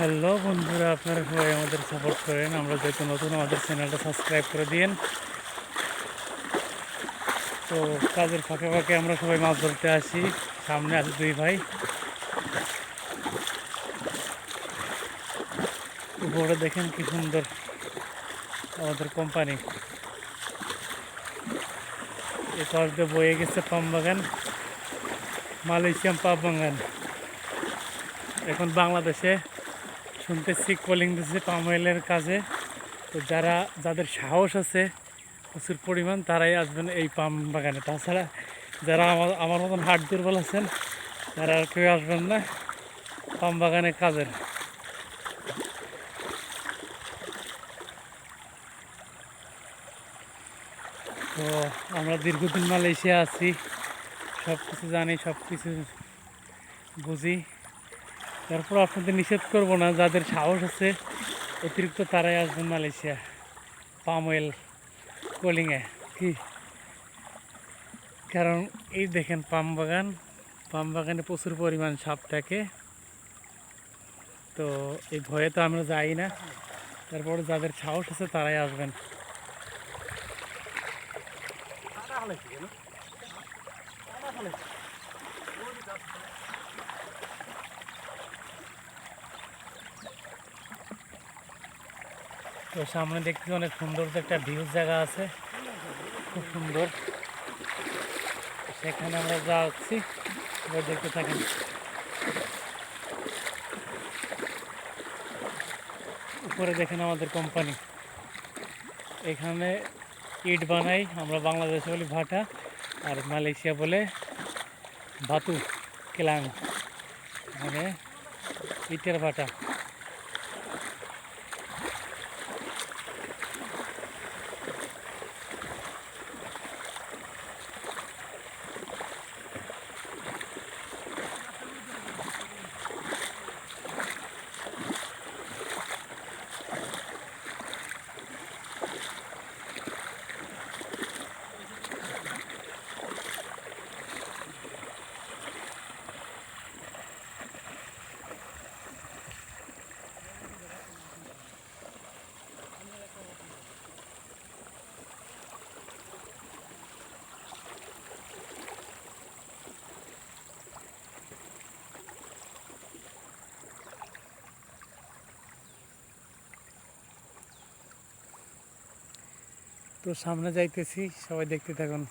Hello বন্ধুরা, আপনারা সবাই আমাদের সাপোর্ট করেন। আমরা যেহেতু নতুন, আমাদের চ্যানেলটা সাবস্ক্রাইব করে দিন তো কাজের ফাঁকে ফাঁকে আমরা সবাই মাছ ধরতে আসি। সামনে আছে দুই ভাই। উপরে দেখেন কি সুন্দর আমাদের কোম্পানি এ পাশ দিয়ে বয়ে গেছে পাম বাগান মালয়েশিয়াম পাম বাগান। এখন বাংলাদেশে শুনতেছি কলিং দিচ্ছে পাম অয়েলের কাজে। তো যারা, যাদের সাহস আছে, প্রচুর পরিমাণ, তারাই আসবেন এই পাম বাগানে। তাছাড়া যারা আমার আমার মতন হাট দুর্বল আছেন, তারা কেউ আসবেন না পাম বাগানে কাজের। তো আমরা দীর্ঘদিন মালয়েশিয়া আছি সব কিছু জানি সব কিছু বুঝি। তারপর আপনাদের নিষেধ করব না, যাদের সাহস আছে, অতিরিক্ত তারাই আসবেন মালয়েশিয়া, পাম অয়েল কোলিংয়ে। কি? কারণ এই দেখেন পাম বাগান, পাম বাগানে প্রচুর পরিমাণ সাপ থাকে। তো এই ভয়ে তো আমরা যাই না। তারপরে যাদের সাহস আছে, তারাই আসবেন। তো সামনে দেখতে অনেক সুন্দর একটা ভিউজ জায়গা আছে। খুব সুন্দর। সেখানে আমরা যাচ্ছি। এবার দেখতে থাকেন। উপরে দেখেন আমাদের কোম্পানি এখানে ইট বানাই, আমরা বাংলাদেশে বলি ভাটা, আর মালয়েশিয়া বলে ভাতু, কেলাং। মানে ইটের ভাটা। তো সামনে যাইতেছি সবাই দেখতে থাকুন।